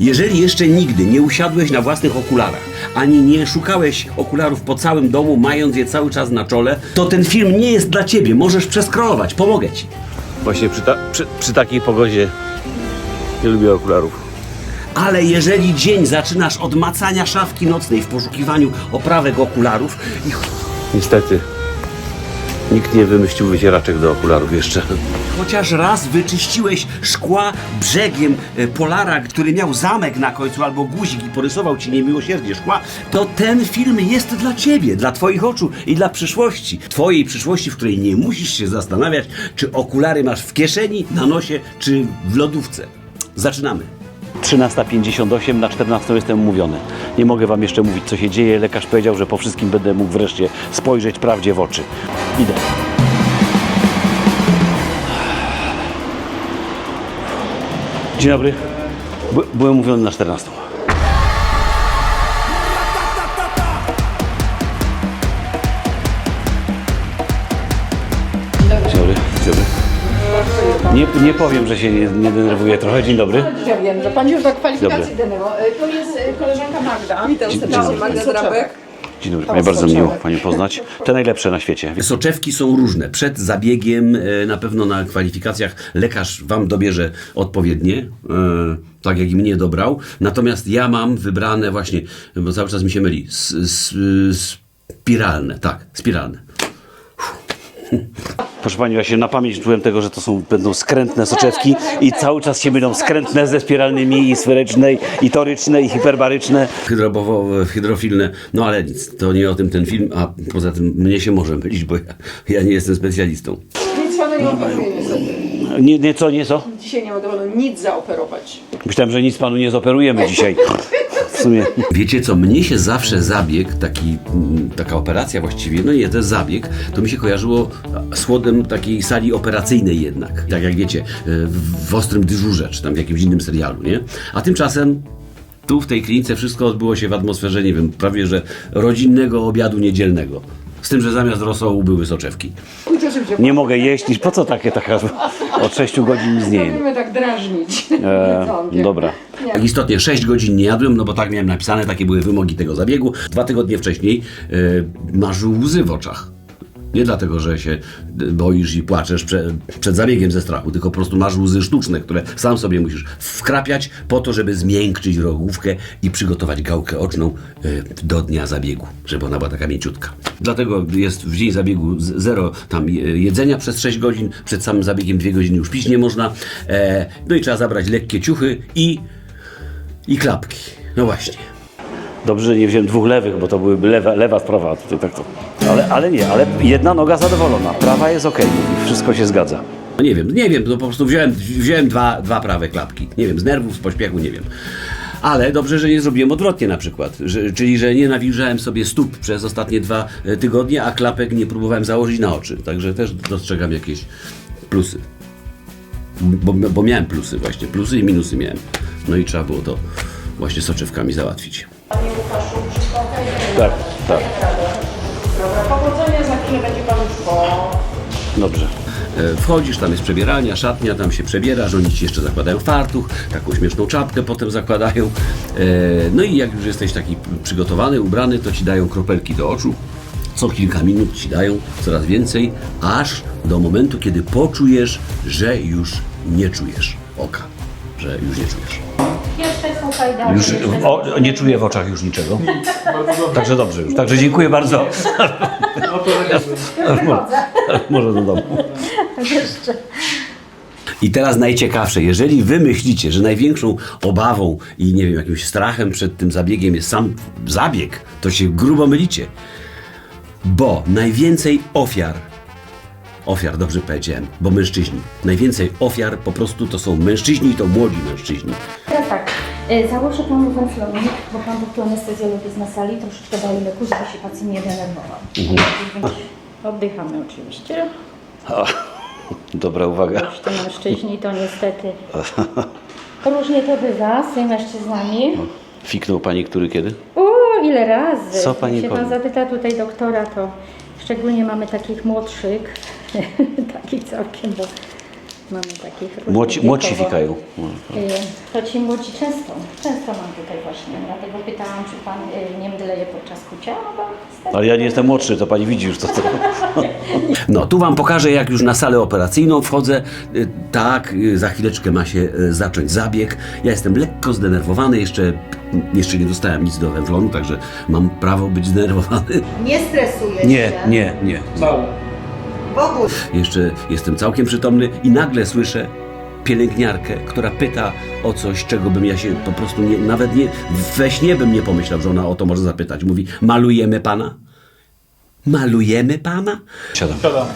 Jeżeli jeszcze nigdy nie usiadłeś na własnych okularach, ani nie szukałeś okularów po całym domu, mając je cały czas na czole, to ten film nie jest dla ciebie. Możesz przeskrolować, pomogę ci. Właśnie przy, ta, przy, przy takiej pogodzie nie lubię okularów. Ale jeżeli dzień zaczynasz od macania szafki nocnej w poszukiwaniu oprawek okularów i Niestety, nikt nie wymyślił wycieraczek do okularów jeszcze. chociaż raz wyczyściłeś szkła brzegiem e, polara, który miał zamek na końcu albo guzik i porysował ci niemiłosiernie szkła, to ten film jest dla ciebie, dla twoich oczu i dla przyszłości. Twojej przyszłości, w której nie musisz się zastanawiać, czy okulary masz w kieszeni, na nosie, czy w lodówce. Zaczynamy. 13.58, na 14 jestem umówiony. Nie mogę wam jeszcze mówić, co się dzieje. Lekarz powiedział, że po wszystkim będę mógł wreszcie spojrzeć prawdzie w oczy. Idę. Dzień dobry. By, byłem mówiony na 14. Nie, nie powiem, że się nie, nie denerwuję trochę. Dzień dobry. Ja wiem, że pani już do kwalifikacji Dobry. denerwował. To jest e, koleżanka Magda. Witam serdecznie, Magda Drabek. Dzień dobry, mnie bardzo miło Panią poznać. Te najlepsze na świecie. Soczewki są różne. Przed zabiegiem e, na pewno na kwalifikacjach lekarz Wam dobierze odpowiednie, e, tak jak i mnie dobrał. Natomiast ja mam wybrane właśnie, bo cały czas mi się myli, s, s, spiralne, tak, spiralne. Proszę Pani, właśnie na pamięć czułem tego, że to są, będą skrętne soczewki i cały czas się mylą skrętne ze spiralnymi i sferyczne, i toryczne, i hiperbaryczne. Hydrobowo, hydrofilne, no ale nic, to nie o tym ten film, a poza tym mnie się może mylić, bo ja, ja nie jestem specjalistą. Nic panu nie niestety. Nie, nie co, nie co? Dzisiaj nie mogę panu nic zaoperować. Myślałem, że nic panu nie zoperujemy dzisiaj. Sumie. Wiecie co, mnie się zawsze zabieg, taki, mm, taka operacja właściwie, no nie, to jest zabieg, to mi się kojarzyło z chłodem takiej sali operacyjnej jednak. Tak jak wiecie, w, w Ostrym Dyżurze, czy tam w jakimś innym serialu, nie? A tymczasem tu w tej klinice wszystko odbyło się w atmosferze, nie wiem, prawie że rodzinnego obiadu niedzielnego. Z tym, że zamiast rosołu były soczewki. Nie mogę jeść, po co takie taka od 6 godzin nic nie jem. Lubimy tak drażnić. E, Jedzonkiem. dobra. Tak istotnie 6 godzin nie jadłem, no bo tak miałem napisane, takie były wymogi tego zabiegu. Dwa tygodnie wcześniej e, marzył łzy w oczach. Nie dlatego, że się boisz i płaczesz prze, przed zabiegiem ze strachu, tylko po prostu masz łzy sztuczne, które sam sobie musisz wkrapiać po to, żeby zmiękczyć rogówkę i przygotować gałkę oczną e, do dnia zabiegu, żeby ona była taka mięciutka. Dlatego jest w dzień zabiegu zero tam e, jedzenia przez 6 godzin, przed samym zabiegiem 2 godziny już pić nie można. E, no i trzeba zabrać lekkie ciuchy i, i klapki. No właśnie. Dobrze, że nie wziąłem dwóch lewych, bo to byłyby lewa, lewa sprawa. Tutaj tak to. Ale, ale nie, ale jedna noga zadowolona. Prawa jest ok, mówi, wszystko się zgadza. No nie wiem, nie wiem, no po prostu wziąłem, wziąłem dwa, dwa prawe klapki. Nie wiem, z nerwów, z pośpiechu, nie wiem. Ale dobrze, że nie zrobiłem odwrotnie na przykład. Że, czyli, że nie nawilżałem sobie stóp przez ostatnie dwa e, tygodnie, a klapek nie próbowałem założyć na oczy. Także też dostrzegam jakieś plusy. Bo, bo miałem plusy właśnie, plusy i minusy miałem. No i trzeba było to właśnie soczewkami załatwić. Tak, tak. Dobra, powodzenia, za chwilę będzie pan już po... Dobrze. E, Wchodzisz, tam jest przebieralnia, szatnia, tam się przebierasz, oni ci jeszcze zakładają fartuch, taką śmieszną czapkę potem zakładają. E, No i jak już jesteś taki przygotowany, ubrany, to ci dają kropelki do oczu. Co kilka minut ci dają coraz więcej, aż do momentu, kiedy poczujesz, że już nie czujesz oka, że już nie czujesz. Jeszcze słuchaj dalej. Już o, nie czuję w oczach już niczego. Także dobrze już. Także dziękuję bardzo. Może do domu. I teraz najciekawsze, jeżeli wy myślicie, że największą obawą i nie wiem, jakimś strachem przed tym zabiegiem jest sam zabieg, to się grubo mylicie. Bo najwięcej ofiar, ofiar dobrze powiedziałem, bo mężczyźni, najwięcej ofiar po prostu to są mężczyźni i to młodzi mężczyźni. Teraz tak, y, założę panu flornik, bo pan doktor anestezjolog jest na sali, troszeczkę daje leku, żeby się pacjent nie denerwował. Oddychamy oczywiście. Dobra uwaga. Już to mężczyźni to niestety różnie to bywa z tymi mężczyznami. Fiknął pani który kiedy? O, ile razy. Co pani Jak się pan zapyta tutaj doktora, to szczególnie mamy takich młodszych, takich całkiem, bo Mamy takich Młoci, młodsi fikają. To ci młodzi często, często mam tutaj właśnie. Dlatego pytałam, czy pan y, nie mdleje podczas kucia, no bo niestety- Ale ja nie jestem młodszy, to pani widzi już to. to. No, tu wam pokażę, jak już na salę operacyjną wchodzę. Y, Tak, y, za chwileczkę ma się y, zacząć zabieg. Ja jestem lekko zdenerwowany, jeszcze, jeszcze nie dostałem nic do węflonu, także mam prawo być zdenerwowany. Nie stresuje Nie, się. nie, nie. W ogóle. Jeszcze jestem całkiem przytomny i nagle słyszę pielęgniarkę, która pyta o coś, czego bym ja się po prostu nie, nawet nie, we śnie bym nie pomyślał, że ona o to może zapytać. Mówi, malujemy pana? Malujemy pana? Siadam. Siadamy.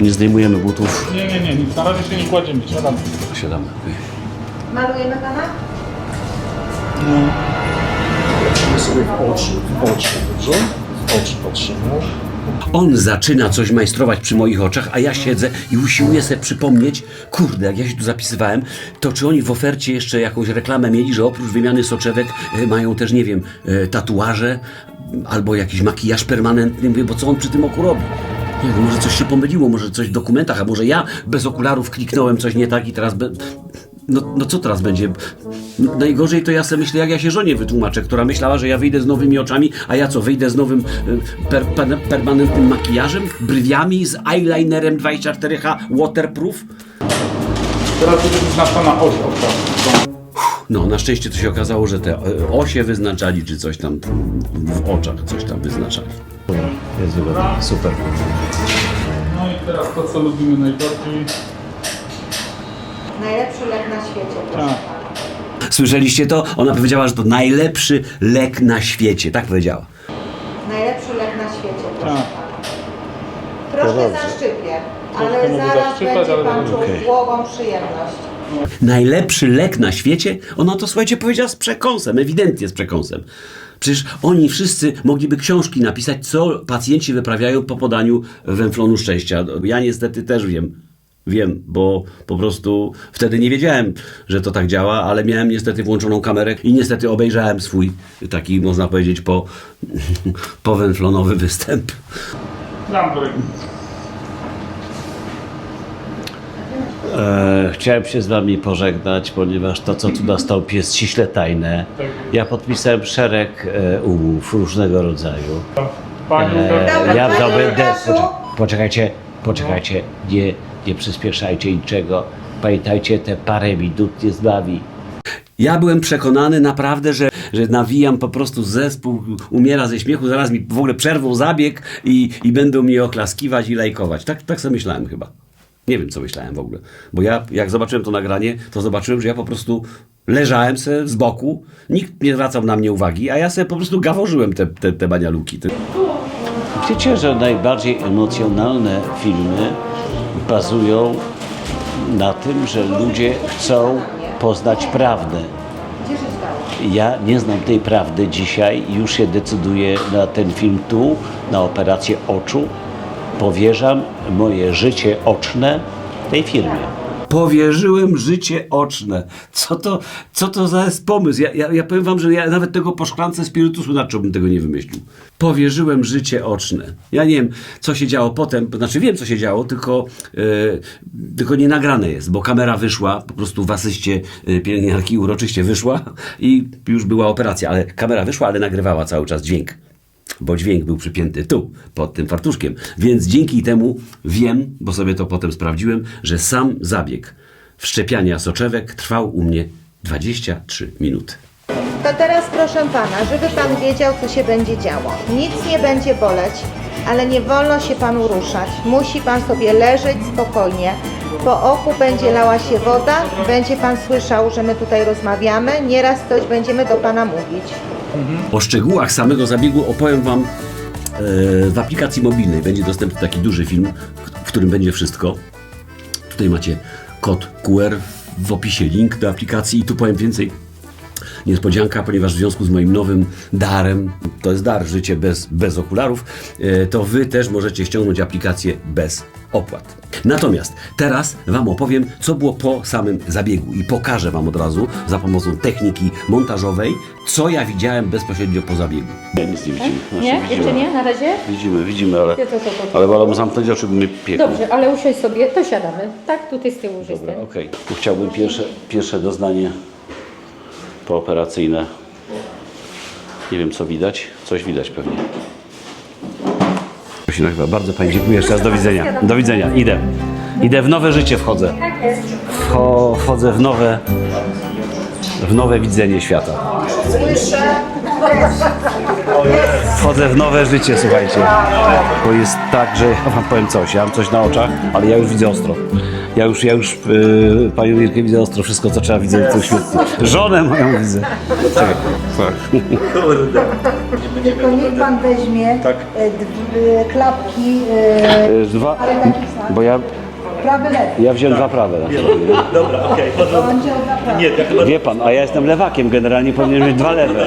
Nie zdejmujemy butów. Nie, nie, nie, nic. Na razie się nie kładziemy. Siadamy. Siadamy. Malujemy pana? sobie w oczy, w oczy, dobrze? W oczy patrzymy. On zaczyna coś majstrować przy moich oczach, a ja siedzę i usiłuję sobie przypomnieć, kurde, jak ja się tu zapisywałem, to czy oni w ofercie jeszcze jakąś reklamę mieli, że oprócz wymiany soczewek e, mają też, nie wiem, e, tatuaże albo jakiś makijaż permanentny, mówię, bo co on przy tym oku robi? Nie wiem, może coś się pomyliło, może coś w dokumentach, a może ja bez okularów kliknąłem coś nie tak i teraz... Be... No, no co teraz będzie? No, najgorzej to ja sobie myślę, jak ja się żonie wytłumaczę, która myślała, że ja wyjdę z nowymi oczami, a ja co, wyjdę z nowym e, per, per, permanentnym makijażem, brwiami, z eyelinerem 24H waterproof? Teraz będzie wyznaczona oś oka. No, na szczęście to się okazało, że te e, osie wyznaczali, czy coś tam w oczach coś tam wyznaczali. Jest wygodnie. Super. No i teraz to, co lubimy najbardziej. Najlepszy lek na świecie, proszę Tak. pana. Słyszeliście to? Ona powiedziała, że to najlepszy lek na świecie. Tak powiedziała. Najlepszy lek na świecie, proszę Tak. pana. Troszkę zaszczypię, ale Troszkę mogę zaraz zaszczypać, będzie ale pan czuł okej. błogą przyjemność. Najlepszy lek na świecie? Ona to, słuchajcie, powiedziała z przekąsem, ewidentnie z przekąsem. Przecież oni wszyscy mogliby książki napisać, co pacjenci wyprawiają po podaniu węflonu szczęścia. Ja niestety też wiem. Wiem, bo po prostu wtedy nie wiedziałem, że to tak działa, ale miałem niestety włączoną kamerę i niestety obejrzałem swój taki, można powiedzieć, po, powęflonowy występ. Dam do ręki. E, chciałem się z wami pożegnać, ponieważ to, co tu nastąpi, jest ściśle tajne. Ja podpisałem szereg e, umów różnego rodzaju. E, Dobra, ja panie. Łukaszu. Poczekajcie, poczekajcie, nie, nie przyspieszajcie niczego. Pamiętajcie, te parę minut nie zbawi. Ja byłem przekonany naprawdę, że, że nawijam po prostu zespół, umiera ze śmiechu, zaraz mi w ogóle przerwą zabieg i, i będą mnie oklaskiwać i lajkować. Tak, tak sobie myślałem chyba. Nie wiem, co myślałem w ogóle. Bo ja, jak zobaczyłem to nagranie, to zobaczyłem, że ja po prostu leżałem se z boku, nikt nie zwracał na mnie uwagi, a ja sobie po prostu gaworzyłem te, te, te banialuki. Wiecie, że najbardziej emocjonalne filmy bazują na tym, że ludzie chcą poznać prawdę. Ja nie znam tej prawdy dzisiaj już się decyduję na ten film tu, na operację oczu. Powierzam moje życie oczne tej firmie. Powierzyłem życie oczne. Co to, co to za jest pomysł? Ja, ja, ja powiem wam, że ja nawet tego po szklance spirytusu na bym tego nie wymyślił. Powierzyłem życie oczne. Ja nie wiem, co się działo potem, znaczy wiem, co się działo, tylko, e, tylko nie nagrane jest, bo kamera wyszła, po prostu w asyście e, pielęgniarki uroczyście wyszła i już była operacja, ale kamera wyszła, ale nagrywała cały czas dźwięk bo dźwięk był przypięty tu, pod tym fartuszkiem. Więc dzięki temu wiem, bo sobie to potem sprawdziłem, że sam zabieg wszczepiania soczewek trwał u mnie 23 minuty. To teraz proszę pana, żeby pan wiedział, co się będzie działo. Nic nie będzie boleć, ale nie wolno się panu ruszać. Musi pan sobie leżeć spokojnie. Po oku będzie lała się woda, będzie pan słyszał, że my tutaj rozmawiamy. Nieraz coś będziemy do pana mówić. O szczegółach samego zabiegu opowiem Wam e, w aplikacji mobilnej. Będzie dostępny taki duży film, w którym będzie wszystko. Tutaj macie kod QR, w opisie link do aplikacji i tu powiem więcej. niespodzianka, ponieważ w związku z moim nowym darem, to jest dar życie bez, bez okularów, e, to wy też możecie ściągnąć aplikację bez opłat. Natomiast teraz wam opowiem, co było po samym zabiegu i pokażę wam od razu za pomocą techniki montażowej, co ja widziałem bezpośrednio po zabiegu. Ja nic nie widzimy. Znaczy, Nie? widzimy. Jeszcze nie? Na razie? Widzimy, widzimy, ale, To, to, to, to. ale mu zamknąć oczy, by mnie piekło. Dobrze, ale usiądź sobie, to siadamy. Tak, tutaj z tyłu już Dobra, jestem. okej. Tu chciałbym pierwsze, pierwsze doznanie pooperacyjne. Nie wiem co widać. Coś widać pewnie. Się. Bardzo Pani dziękuję jeszcze raz. Do widzenia. Do widzenia. Idę. Idę w nowe życie wchodzę. Wcho, wchodzę w nowe, w nowe widzenie świata. Wchodzę w nowe życie, słuchajcie. Bo jest tak, że ja wam powiem coś, ja mam coś na oczach, ale ja już widzę ostro. Ja już, ja już yy, panią Mirkę widzę ostro, wszystko co trzeba widzę, to świetnie. Żonę moją widzę. Czekaj. Tak. Tylko niech pan weźmie e, d- e, klapki e, Yy, Dwa, bo ja, prawy lewy. ja wziąłem dwa prawe. na sobie, nie? Dobra, okej. On wziął prawe. Nie, to chyba Wie pan, a ja jestem lewakiem, generalnie powinien mieć dwa lewe.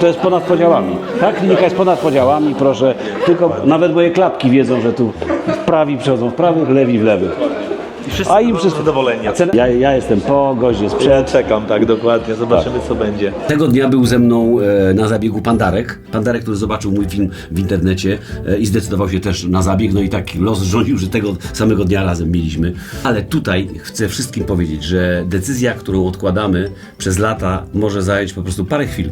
To jest ponad podziałami. Ta klinika jest ponad podziałami, proszę. Tylko nawet moje klapki wiedzą, że tu prawi przechodzą w prawych, lewi w lewych. Wszyscy A im wszystko. zadowoleni. Ja, ja jestem po, gość jest Ja czekam, tak, dokładnie. Zobaczymy, co będzie. Tego dnia był ze mną e, na zabiegu Pandarek. Pandarek, który zobaczył mój film w internecie e, i zdecydował się też na zabieg. No i tak los rządził, że tego samego dnia razem mieliśmy. Ale tutaj chcę wszystkim powiedzieć, że decyzja, którą odkładamy przez lata, może zająć po prostu parę chwil.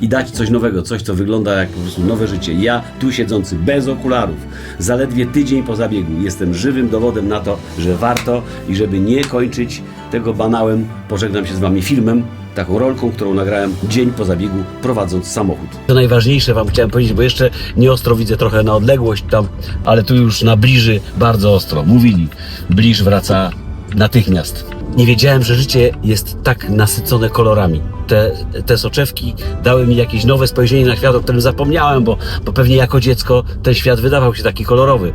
I dać coś nowego, coś co wygląda jak po prostu nowe życie. Ja, tu siedzący, bez okularów, zaledwie tydzień po zabiegu, jestem żywym dowodem na to, że warto i żeby nie kończyć tego banałem, pożegnam się z Wami filmem, taką rolką, którą nagrałem dzień po zabiegu, prowadząc samochód. To najważniejsze Wam chciałem powiedzieć, bo jeszcze nie ostro widzę trochę na odległość tam, ale tu już na bliży bardzo ostro. Mówili, bliż wraca natychmiast. Nie wiedziałem, że życie jest tak nasycone kolorami. Te, te soczewki dały mi jakieś nowe spojrzenie na świat, o którym zapomniałem, bo, bo pewnie jako dziecko ten świat wydawał się taki kolorowy. E,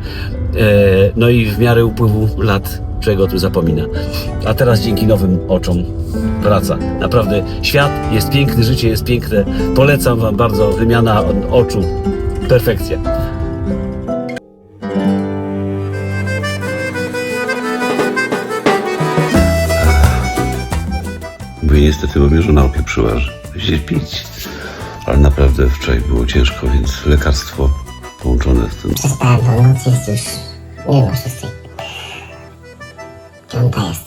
no i w miarę upływu lat człowiek o tym zapomina. A teraz dzięki nowym oczom wraca. Naprawdę świat jest piękny, życie jest piękne. Polecam Wam bardzo wymiana oczu. Perfekcja. Niestety, bo mnie żona opieprzyła, że pić. Ale naprawdę wczoraj było ciężko, więc lekarstwo połączone z tym Przespałem po nocy, jest już, nie szóstej. Piąta jest.